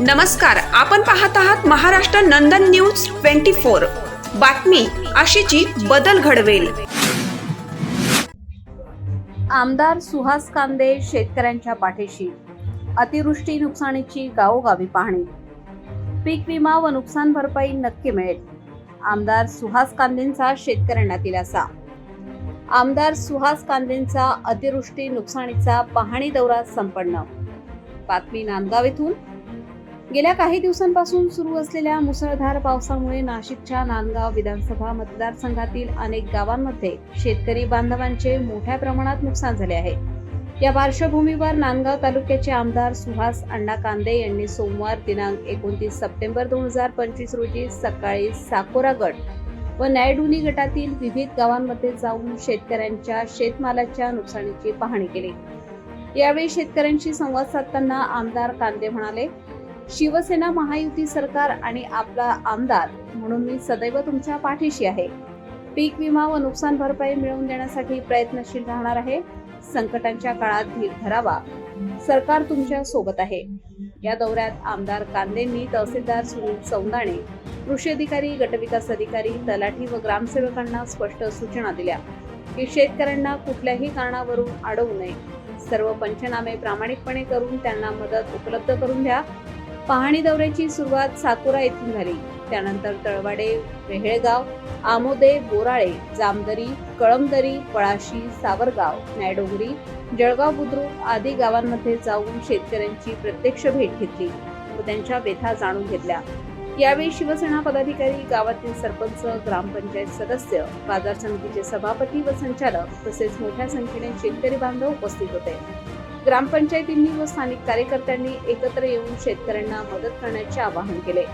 नमस्कार आपण पाहत आहात Maharashtra Nandan news twenty four. बातमी अशीची बदल घडवेल. आमदार सुहास कांदे शेतकऱ्यांच्या पाठीशी. अतिवृष्टी नुकसानीची गावोगावी पाहणी. पीक विमा व नुकसान भरपाई नक्की मिळेल. आमदार सुहास कांदेंचा शेतकऱ्यांना दिलासा. आमदार सुहास कांदेंचा अतिवृष्टी नुकसानीचा पाहणी दौरा संपन्न. बातमी नांदगाव येथून गेल्या काही दिवसांपासून सुरू असलेल्या मुसळधार पावसामुळे नाशिकच्या नांदगाव विधानसभा मतदारसंघातील अनेक गावांमध्ये शेतकरी बांधवांचे मोठ्या प्रमाणात नुकसान झाले आहे. या पार्श्वभूमीवर नांदगाव तालुक्याचे आमदार सुहास अण्णा कांदे यांनी सोमवार दिनांक एकोणतीस सप्टेंबर दोन हजार पंचवीस रोजी सकाळी साकोरा गट व नायडुनी गटातील विविध गावांमध्ये जाऊन शेतकऱ्यांच्या शेतमालाच्या नुकसानीची पाहणी केली. यावेळी शेतकऱ्यांशी संवाद साधताना आमदार कांदे म्हणाले शिवसेना महायुती सरकार आणि आपला आमदार म्हणून मी सदैव तुमच्या पाठीशी आहे. पीक विमा व नुकसान भरपाई मिळवून देण्यासाठी प्रयत्नशील राहणार आहे. संकटांच्या काळात धीर धरावा. सरकार तुमच्यासोबत आहे. या दौऱ्यात आमदार कांदेंनी तहसीलदार सुनील चौंदाणे कृषी अधिकारी गटविकास अधिकारी तलाठी व ग्रामसेवकांना स्पष्ट सूचना दिल्या की शेतकऱ्यांना कुठल्याही कारणावरून अडवू नये. सर्व पंचनामे प्रामाणिकपणे करून त्यांना मदत उपलब्ध करून द्या. पाहणी दौऱ्याची सुरुवात साकुरा येथून झाली. त्यानंतर तळवाडे वेहेळगाव आमोदे बोराळे जामदरी कळमदरी पळाशी सावरगाव न्यायडोंगरी जळगाव बुद्रुक आदी गावांमध्ये जाऊन शेतकऱ्यांची प्रत्यक्ष भेट घेतली व त्यांच्या व्यथा जाणून घेतल्या. यावेळी शिवसेना पदाधिकारी गावातील सरपंच ग्रामपंचायत सदस्य बाजार समितीचे सभापती व संचालक तसेच मोठ्या संख्येने शेतकरी बांधव उपस्थित होते. ग्रामपंचायतींनी व स्थानिक कार्यकर्त्यांनी एकत्र येऊन शेतकऱ्यांना मदत करण्याचे आवाहन केले.